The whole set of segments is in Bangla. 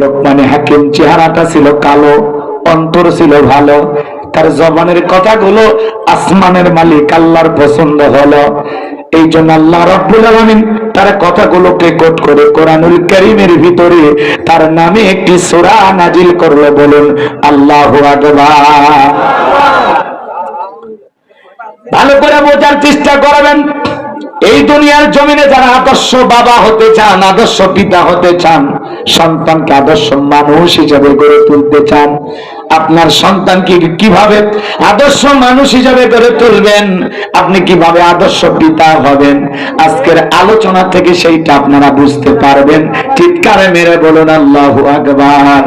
লোকমানে হাকিম চেহারাটা ছিল কালো, অন্তর ছিল ভালো। তার জবানের কথাগুলো আসমানের মালিক আল্লাহর পছন্দ হলো। এই জন্য আল্লাহ রব্বুল আলমিন তার কথাগুলোকে কোট করে কোরআনুল করিমের ভিতরে তার নামে একটি সোরা নাজিল করল বলুন, আল্লাহ ভালো করে বোঝার চেষ্টা করবেন, এই দুনিয়ার জমিনে যারা আদর্শ বাবা হতে চান, আদর্শ পিতা হতে চান সন্তানকে আদর্শ মানুষ হিসাবে গড়ে তুলতে চান। আপনার সন্তানকে কীভাবে আদর্শ মানুষ হিসাবে গড়ে তুলবেন? আপনি কীভাবে আদর্শ পিতা হবেন? আজকের আলোচনা থেকে সেইটা আপনারা বুঝতে পারবেন। চিৎকারে মেরে বলুন, আল্লাহু আকবার।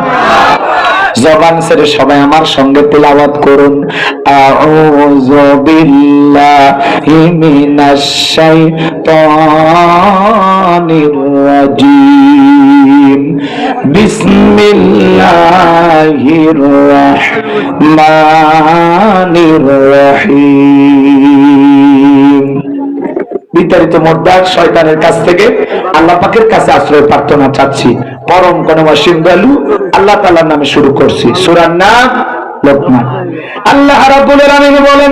জবান ছেড়ে সবাই আমার সঙ্গে তেলাওয়াত করুন। আউযু বিল্লাহি মিনাশ শাইতানির রাজিম। বিসমিল্লাহির রাহমানির রহিম। বিতাড়িত মোদ্দার শয়তানের কাছ থেকে আল্লাহ পাকের কাছে আশ্রয় প্রার্থনা চাচ্ছি। পরম গণবাসীন দয়ালু, আল্লাহ তাআলার নামে শুরু করছি। সূরার নাম লোকমান। আল্লাহ রাব্বুল আলামিন বলেন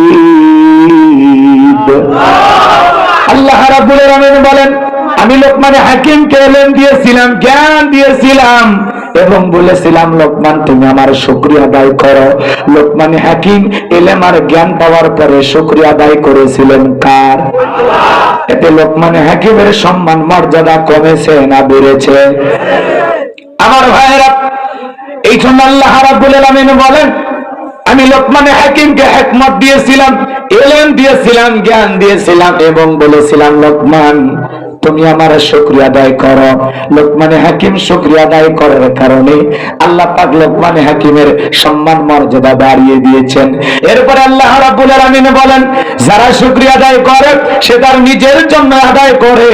রাব্বুল আলামিন বলেন, আমি লোকমানে হাকিমকে এলেন, দিয়েছিলাম, জ্ঞান দিয়েছিলাম এবং বলেছিলাম, লোকমান, তুমি আমার শুকরিয়া আদায় করো। লোকমানে হাকিম এলেম আর জ্ঞান পাওয়ার পরে শুকরিয়া আদায় করেছিলেন কার? এতে লোকমানে হাকিমের সম্মান, মর্যাদা কমেছে না বেড়েছে? আমার ভাইয়েরা, এই জন্য আল্লাহ বলেন লোকমানে হাকিমকে হেকমত দিয়েছিলাম এলেন দিয়েছিলাম জ্ঞান দিয়েছিলাম এবং বলেছিলাম লোকমান তুমি আমার শুক্রিয়া আদায় করো। লোকমানে হাকিম শুক্রিয়া আদায় করার কারণে আল্লাহ পাক লোকমানে হাকিমের সম্মান মর্যাদা বাড়িয়ে দিয়েছেন। এরপরে আল্লাহ রাব্বুল আলামিন বলেন, যারা শুক্রিয়া আদায় করে, সে তার নিজের জন্য আদায় করে।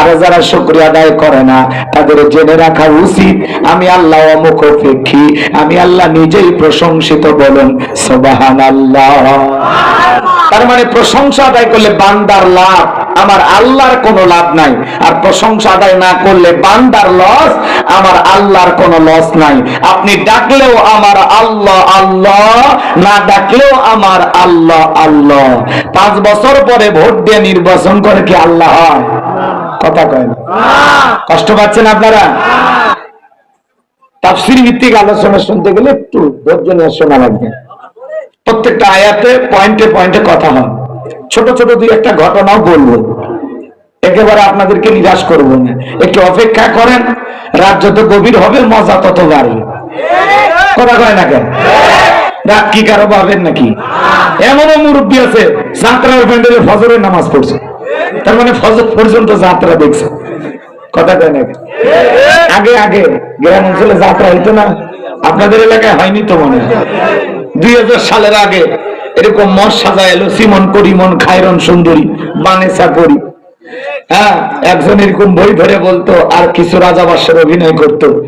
আর যারা শুক্রিয়া আদায় করে না, তাদের জেনে রাখা উচিত, আমি আল্লাহ অমুখ অপেক্ষী আমি আল্লাহ নিজেই প্রশংসিত বলুন সোবাহান আল্লাহ তার মানে প্রশংসা আদায় করলে বান্দার লাভ, আমার আল্লাহর কোনো লাভ নাই। আর প্রশংসা আদায় না করলে বান্দার লস আমার আল্লাহর কোনো লস নাই। আপনি ডাকলেও আমার আল্লাহ আল্লাহ, না ডাকলেও আমার আল্লাহ আল্লাহ। পাঁচ বছর পরে ভোট দিয়ে নির্বাচন করে কি আল্লাহ কথা কয় না। কষ্ট পাচ্ছেন আপনারা? তাফসির ভিত্তিক আলোচনা শুনতে গেলে একটু ধৈর্য নিয়ে শোনা লাগবে। প্রত্যেকটা আয়াতে পয়েন্টে পয়েন্টে কথা হয়। ছোট ছোট দুই একটা ঘটনাও বলব। একেবারে আপনাদেরকে নিরাশ করব না। একটু অপেক্ষা করেন, রাত যত গভীর হবে, মজা তত বাড়বে। কথা কয় না কেন? রাত কি কারও পাবেন নাকি? এমনও মুরব্বী আছে, যাত্রার প্যান্ডেলে ফজরের নামাজ পড়ছে। তার মানে ফজর পর্যন্ত যাত্রা দেখছে। কথা কয় না আগে আগে গ্রাম অঞ্চলে যাত্রা হইতো না। আপনাদের এলাকায় হয়নি তো মনে হয়? দুই হাজার সালের আগে এরকম মশ সাজা এলো, সিমন করিমন খায়রন সুন্দরী বানেসা করি। হ্যাঁ একজন এরকম বই ধরে বলতো, আর কিছু রাজাবাসের অভিনয় করতো।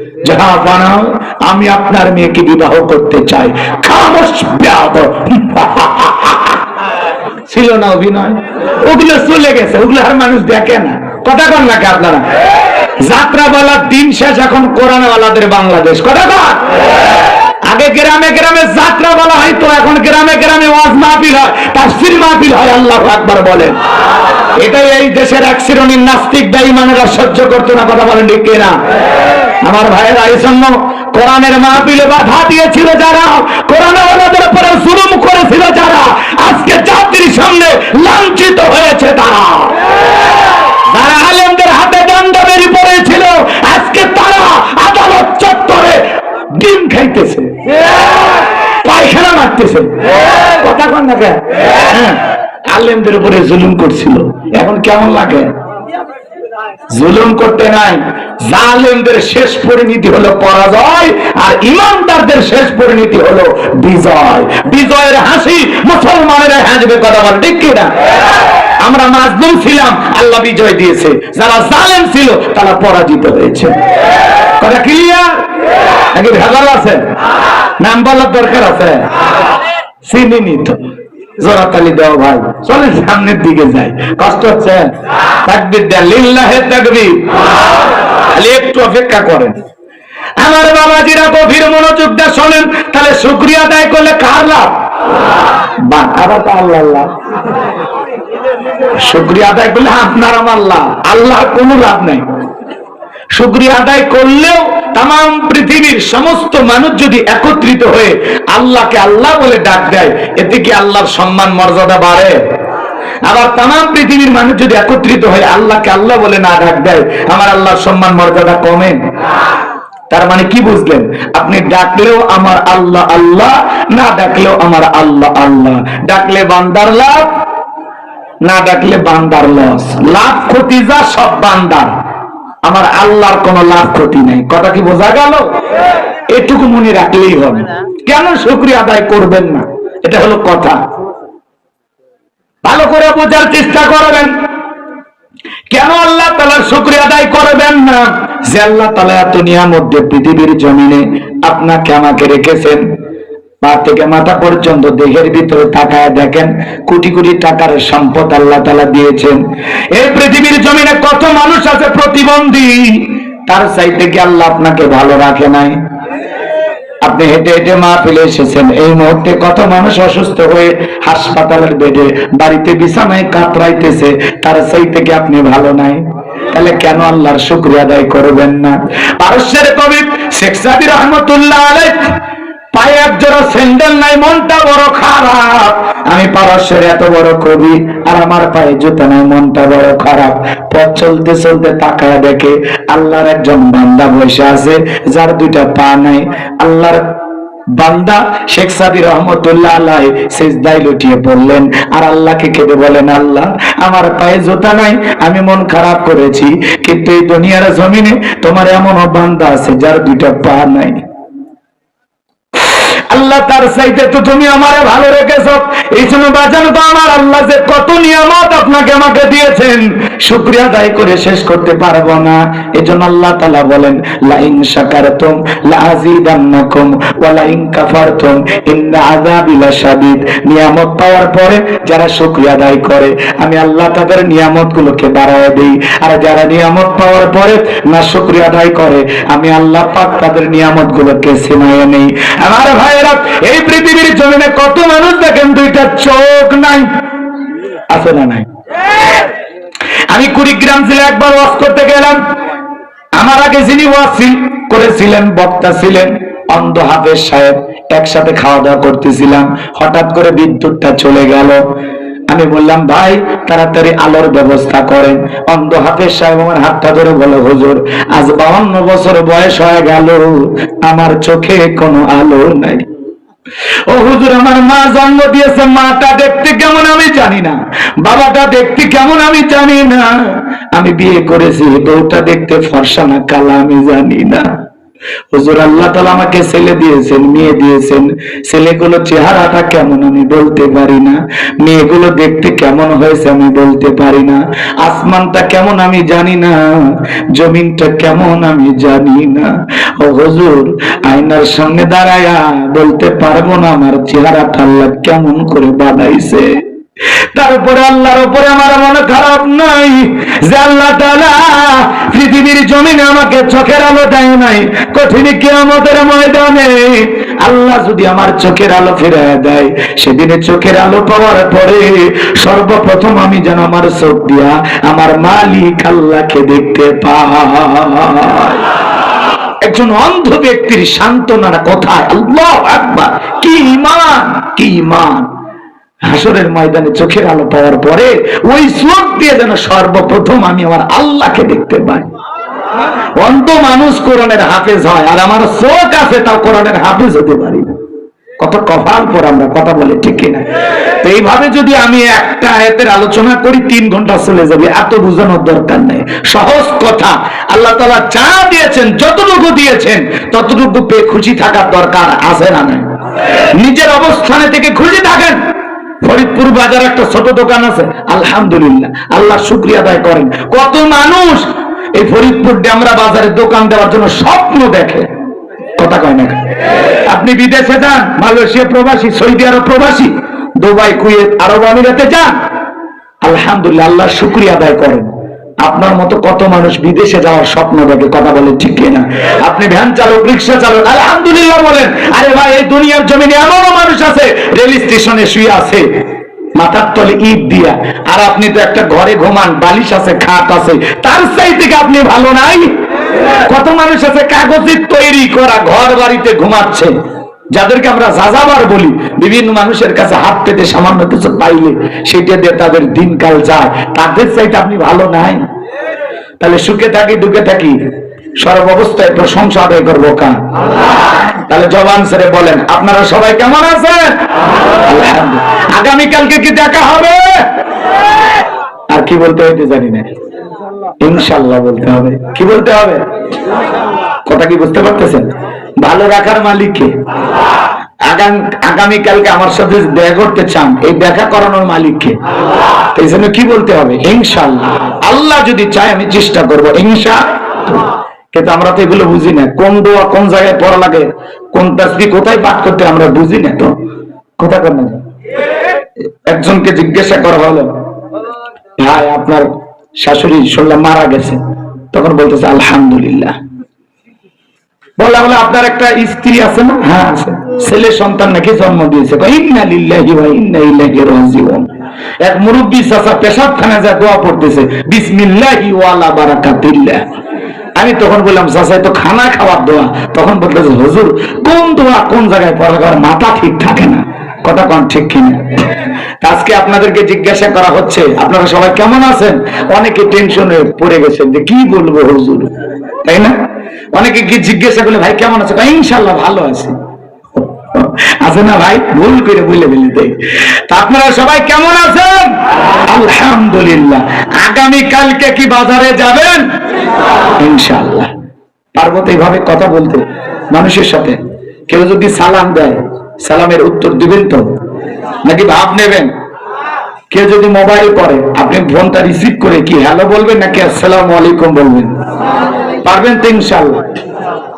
আমি আপনার মেয়েকে বিবাহ করতে চাই। ছিল না অভিনয়। ওগুলো চলে গেছে, ওগুলো মানুষ দেখে না। কথা কন নাকি আপনারা? যাত্রাওয়ালার দিন শেষ এখন কোরআনওয়ালাদের বাংলাদেশ। কথা আগে গ্রামে গ্রামে যাত্রা বলা হয়, তো এখন গ্রামে গ্রামে ওয়াজ মাহফিল হয়, তাফসির মাহফিল হয়, আল্লাহ আকবার বলেন। এটাই এই দেশের এক শ্রেণির নাস্তিক বেঈমানেরা সহ্য করতো না, কথা বলেন ঠিক কিনা? আমার ভাইয়েরা, এই জন্য কোরআনের মাহফিলে বাধা দিয়েছিল যারা কোরআন ওনাদের উপরে জুলুম করেছিল যারা আজকে জাতির সামনে লাঞ্ছিত হয়েছে তারা যারা আলেমদের হাতে দণ্ড বেরিয়ে পড়েছিল আজকে তারা আদালত চত্বরে ডিম খাইতেছে পায়খানা মারতেছে কথা কন না হ্যাঁ, আলেমদের উপরে জুলুম করছিল। এখন কেমন লাগে? জুলুম করতে নাই। জালেমদের শেষ পরিণতি হলো পরাজয় আর ইমানদারদের শেষ পরিণতি হলো বিজয়। বিজয়ের হাসি মুসলমানেরা হাসবে কথা বল ঠিক কিনা আমরা মাজলুম ছিলাম আল্লাহ বিজয় দিয়েছে। যারা জালেম ছিল তারা পরাজিত হয়েছে। কথা ক্লিয়ার নাকি ভেজাল আছে? নাম বলার দরকার আছে? চিনিনি তো জোরাতালি দেওয়া ভাই। চলে সামনের দিকে যাই। কষ্ট হচ্ছে? তাকবির দেন। লিল্লাহে তাকবির। খালি একটু অপেক্ষা করেন। আমার বাবাজিরা গভীর মনোযোগ দিয়ে শোনেন, তাহলে শুক্রিয়া আদায় করলে কার লাভ? শুক্রিয়া আদায় করলে আপনার আমার লাভ। আল্লাহ কোনো লাভ নাই। শুক্রিয়া আদায় করলেও তাম পৃথিবীর সমস্ত মানুষ যদি একত্রিত হয়ে আল্লাহকে আল্লাহ বলে ডাক দেয়, এতে কি আল্লাহর সম্মান, মর্যাদা বাড়ে? আবার তাম পৃথিবীর মানুষ যদি একত্রিত হয়ে আল্লাহকে আল্লাহ বলে না ডাক দেয়, আমার আল্লাহর সম্মান, মর্যাদা কমে? তার মানে কি বুঝলেন? আপনি ডাকলেও আমার আল্লাহ আল্লাহ, না ডাকলেও আমার আল্লাহ আল্লাহ। ডাকলে বান্দার লাভ, না ডাকলে বান্দার লস। লাভ ক্ষতি যা, সব বান্দার। আমার আল্লাহর কোন লাভ ক্ষতি নেই। কথা কি বোঝা গেল? এটুকু মনে রাখলেই হবে। কেন শুক্রিয়া আদায় করবেন না? এটা হলো কথা। ভালো করে বোঝার চেষ্টা করবেন। কেন আল্লাহ তালার শুক্রিয়া আদায় করবেন না? যে আল্লাহ তালা এত নিয়ামত দিয়ে পৃথিবীর জমিনে আপনাকে আমাকে রেখেছেন। পা থেকে মাথা পর্যন্ত দেহের ভিতরে তাকায় দেখেন, কোটি কোটি টাকার সম্পদ আল্লাহ তালা দিয়েছেন। এই পৃথিবীর জমিনে কত মানুষ আছে প্রতিবন্ধী? তার চাইতে কি আল্লাহ আপনাকে ভালো রাখে নাই? আপনি হেঁটে হেঁটে মা ফেলে এসেছেন, এই মুহূর্তে কত মানুষ অসুস্থ হয়ে হাসপাতালের বেডে বাড়িতে বিছানায় কাতরাইতেছে, তার সেই থেকে আপনি ভালো নাই? তাহলে কেন আল্লাহর শুক্রিয়া আদায় করবেন না? পারস্যের কবি শেখ সাদি রহমতুল্লাহ আলাই পায়ে একজোড়া স্যান্ডেল নাই, মনটা বড় খারাপ। আমি পারস্যের এত বড় কবি, আর আমার পায়ে জুতা নাই, মনটা বড় খারাপ। পথ চলতে চলতে তাকায় দেখে আল্লাহর একজন বান্দা বসে আছে, যার দুইটা পা নাই। আল্লাহর বান্দা শেখ সাদি রহমতুল্লাহ আল্লাহ সেজদায় লুটিয়ে পড়লেন, আর আল্লাহকে কেঁদে বলেন, আল্লাহ, আমার পায়ে জোতা নাই, আমি মন খারাপ করেছি, কিন্তু এই দুনিয়ার জমিনে তোমার এমন বান্দা আছে যার দুইটা পা নাই। আল্লাহ তার চাইতে তো তুমি আমারে ভালো রেখেছ। এই জন্য বাঁচানো তো আমার আল্লাহ যে কত নিয়ামত আপনাকে আমাকে দিয়েছেন, শুক্রিয়া আদায় করে শেষ করতে পারব না। এই জন্য আল্লাহ তালা বলেন, লাইন আযাবি লাশাদীদ। নিয়ামত পাওয়ার পরে যারা শুক্রিয়া আদায় করে, আমি আল্লাহ তাদের নিয়ামত গুলোকে বাড়ায় দেই। আর যারা নিয়ামত পাওয়ার পরে না শুক্রিয়া আদায় করে, আমি আল্লাহ পাক তাদের নিয়ামত গুলোকে ছিনাইয়ে নেই। আমার ভাইয়েরা এই পৃথিবীর জমিনে কত মানুষ দেখেন দুইটা চোখ নাই? আছে না নাই? আমি কুড়িগ্রাম জেলা একবার ওয়াজ করতে গেলাম। আমার আগে যিনি ওয়াজ করেছিলেন, বক্তা ছিলেন, অন্ধ হাফেজ সাহেব, একসাথে খাওয়া দাওয়া করতেছিলাম। হঠাৎ করে বিদ্যুৎটা চলে গেল। আমি বললাম, ভাই, তাড়াতাড়ি আলোর ব্যবস্থা করেন। অন্ধ হাফেজ সাহেব আমার হাতটা ধরে বলে হুজুর, আজ বাউন্ন বছর বয়স হয়ে গেল। আমার চোখে কোনো আলো নাই। ও হুজুর, আমার মা জন্ম দিয়েছে, মাটা দেখতে কেমন আমি জানি না। বাবাটা দেখতে কেমন আমি জানি না। আমি বিয়ে করেছি, বউটা দেখতে ফর্সা না, কালা আমি জানি না। হুজুর, আল্লাহ তালা আমাকে ছেলে দিয়েছেন, মেয়ে দিয়েছেন। ছেলেগুলো চেহারাটা কেমন আমি বলতে পারি না। মেয়েগুলো দেখতে কেমন হয়েছে আমি বলতে পারি না। আসমানটা কেমন আমি জানি না, জমিনটা কেমন আমি জানি না। ও হুজুর, আয়নার সামনে দাঁড়ায়া বলতে পারব না আমার চেহারাটা আল্লাহ কেমন করে বানাইছে। তারপরে আল্লাহর উপরে আমার মনে খারাপ নাই। যে আল্লাহ তাআলা পৃথিবীর জমিনে আমাকে চোখের আলো দেয় নাই, কঠিন কিয়ামতের ময়দানে আল্লাহ যদি আমার চোখের আলো ফিরিয়ে দেয়, সেদিনে চোখের আলো পাওয়ার পরে সর্বপ্রথম আমি যেন আমার চোখ দিয়া আমার মালিক আল্লাহকে দেখতে পাই। একজন অন্ধ ব্যক্তির সান্ত্বনার কথা কি ইমান কি ইমান হাসরের ময়দানে চোখের আলো পাওয়ার পরে ওই চোখ দিয়ে যেন সর্বপ্রথম আমি আমার আল্লাহকে দেখতে পাই। অন্ধ মানুষ কোরআনের হাফেজ হয় আর আমার চোখ আছে তাও কোরআনের হাফেজ হতে পারি না। কত কপাল পর আমরা কথা বলে, ঠিক কিনা? তো এইভাবে যদি আমি একটা আয়াতের আলোচনা করি, তিন ঘণ্টা চলে যাবে, এত বোঝানোর দরকার নেই। সহজ কথা, আল্লাহ তালা যা দিয়েছেন, যতটুকু দিয়েছেন, ততটুকু পেয়ে খুশি থাকার দরকার আছে না নাই? নিজের অবস্থানে থেকে খুশি থাকেন। ফরিদপুর বাজার একটা ছোট দোকান আছে, আলহামদুলিল্লাহ, আল্লাহ শুক্রিয়া আদায় করেন। কত মানুষ এই ফরিদপুর ডেমরা বাজারে দোকান দেওয়ার জন্য স্বপ্ন দেখে। কথা কয় না আপনি বিদেশে যান, মালয়েশিয়া প্রবাসী, সৌদি আরব প্রবাসী, দুবাই, কুয়েত, আরব আমিরাতে যান। আলহামদুলিল্লাহ, আল্লাহ শুক্রিয়া আদায় করেন। আপনার মতো কত মানুষ বিদেশে যাওয়ার স্বপ্ন দেখে কথা বলে ঠিক না আপনি ভ্যান চালক, রিক্সা চালক, আলহামদুলিল্লাহ বলেন, আরে ভাই, এই দুনিয়ার জমিনে এমনও মানুষ আছে, রেল স্টেশনে শুয়ে আছে, মাথার তলে ইট দিয়া, আর আপনি তো একটা ঘরে ঘুমান, বালিশ আছে, খাট আছে, তার থেকে আপনি ভালো নাই? কত মানুষ আছে কাগজের তৈরি করা, ঘর বাড়িতে ঘুমাচ্ছে, যাদেরকে আমরা যাযাবার বলি, বিভিন্ন মানুষের কাছে হাত পেতে সামান্য কিছু পাইলে, সেটা দিয়ে তাদের দিনকাল যায়, তাদের চাইতে আপনি ভালো নাই? তাহলে সুখে থাকি, দুঃখে থাকি সর্ব অবস্থায় প্রশংসা আদায় করব কান তাহলে জবান সেরে বলেন, আপনারা সবাই কেমন আছেন? আগামীকালকে কি দেখা হবে? আর কি বলতে হইতে জানি না। ইনশাল্লাহ বলতে হবে। কি বলতে হবে? কথা কি বুঝতে পারতেছেন? ভালো রাখার মালিককে আগামীকালকে আমার সাথে দেখা করতে চান এই দেখা করানোর মালিককে। এই জন্য কি বলতে হবে? ইনশাল্লাহ আল্লাহ যদি চায় আমি চেষ্টা করব ইনশা। কিন্তু আমরা তো এগুলো বুঝি না। কোন দোয়া কোন জায়গায় পড়া লাগে? কোন তাসবি কোথায় পাঠ করতে আমরা বুঝি না তো? কোথা কর না। একজনকে জিজ্ঞাসা করা হলো ভাই আপনার শাশুড়ি শুনলাম মারা গেছে। তখন বলতেছে আলহামদুলিল্লাহ। বলা আপনার একটা স্ত্রী আছে না? হ্যাঁ আছে। ছেলে সন্তান নাকি জন্ম দিয়েছে? এক মুরব্বি চাচা পেশাবখানে যা দোয়া পড়তেছে আমি তখন বললাম এ তো খানা খাওয়ার দোয়া। তখন বলতেছে, হুজুর, কোন দোয়া কোন জায়গায় পড়া করার মাথা ঠিক থাকে না? কথা কোন ঠিক কিনা? আজকে আপনাদেরকে জিজ্ঞাসা করা হচ্ছে, আপনারা সবাই কেমন আছেন? অনেকে টেনশনে পড়ে গেছেন যে কি বলব হুজুর? তাই না? অনেকে কি জিজ্ঞাসা করলে, ভাই, কেমন আছে? ইনশাল্লাহ ভালো আছি। আছে না ভাই? ভুল করে বলে ফেলি তাই তা আপনারা সবাই কেমন আছেন? আলহামদুলিল্লাহ। আগামী কালকে কি বাজারে যাবেন? ইনশাল্লাহ। পারব তো এইভাবে কথা বলতে, মানুষের সাথে। কেউ যদি সালাম দেয়, সালামের উত্তর দিবেন তো? নাকি ভাব নেবেন? কেউ যদি মোবাইল করে আপনি ফোনটা রিসিভ করে কি, হ্যালো বলবেন নাকি আসসালামু আলাইকুম বলবেন? পারবেন তো ইনশাল্লাহ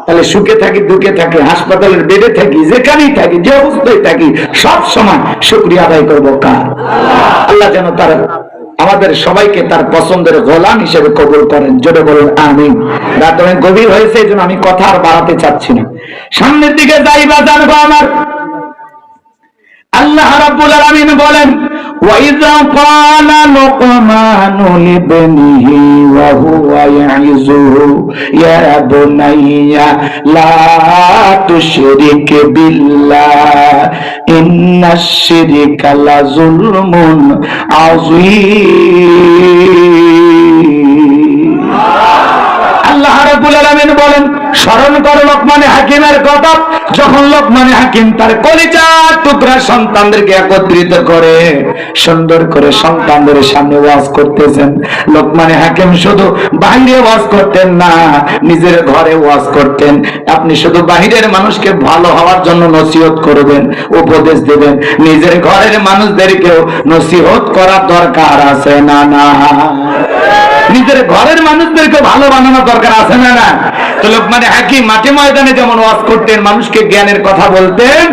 তাহলে সুখে থাকি, দুঃখে থাকি, হাসপাতালের বেডে থাকি, যেখানেই থাকি, যে অবস্থায় থাকি, সব সময় শুক্রিয়া আদায় করব কার? আল্লাহ যেন তার, আমাদের সবাইকে তার পছন্দের গোলাম হিসেবে কবুল করেন। জোরে বলুন, আমিন। রাত গভীর হয়েছে এই জন্য আমি কথা আর বাড়াতে চাচ্ছি না। সামনের দিকে যাই বা জানব আমার। আল্লাহ রাব্বুল আলামিন বলেন লুকমানু লিবনিহি ওয়া হুয়া ইয়াইযুহু ইয়া বুনাইয়া লা তুশরিক বিল্লাহ ইন্নাশ শিরকা লাযুলমুন আল্লাহ রাব্বুল আলামিন বলেন স্মরণ করো লোকমানে হাকিমের কথা যখন লোকমানে হাকিম তার কলিজার টুকরা সন্তানদেরকে একত্রিত করে সুন্দর করে সন্তানদের সামনে ওয়াজ করতেছেন। লোকমানে হাকিম শুধু বাইরে ওয়াজ করতেন না, নিজের ঘরে ওয়াজ করতেন। আপনি শুধু বাহিরের মানুষকে ভালো হওয়ার জন্য নসিহত করবেন, উপদেশ দেবেন। নিজের ঘরের মানুষদেরকেও নসিহত করার দরকার আছে না না। নিজের ঘরের মানুষদেরকে ভালো বানানো দরকার আছে না না? তো লোক মানে হাকিম, মাঠে ময়দানে যেমন ওয়াজ করতেন, মানুষকে জ্ঞানের কথা বলতেন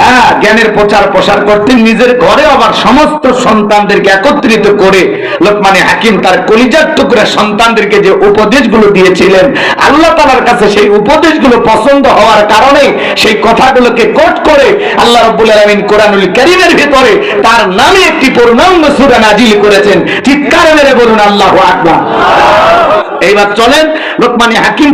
হ্যাঁ জ্ঞানের প্রচার প্রসার করতেন নিজের ঘরে আবার সমস্ত সন্তানদেরকে একত্রিত করে লোকমানে হাকিম তার কলিজার টুকরা সন্তানদেরকে যে উপদেশগুলো দিয়েছিলেন, আল্লাহ তালার কাছে সেই উপদেশগুলো পছন্দ হওয়ার কারণে সেই কথাগুলোকে কোট করে আল্লাহ রব্বুল আলমিন কোরআনুল করিমের ভিতরে তার নামে একটি পূর্ণাঙ্গ সুরা নাজিল করেছেন। চিৎকার মেরে বলুন, আল্লাহ আকবার। এইবার চলেন, লোকমানে হাকিম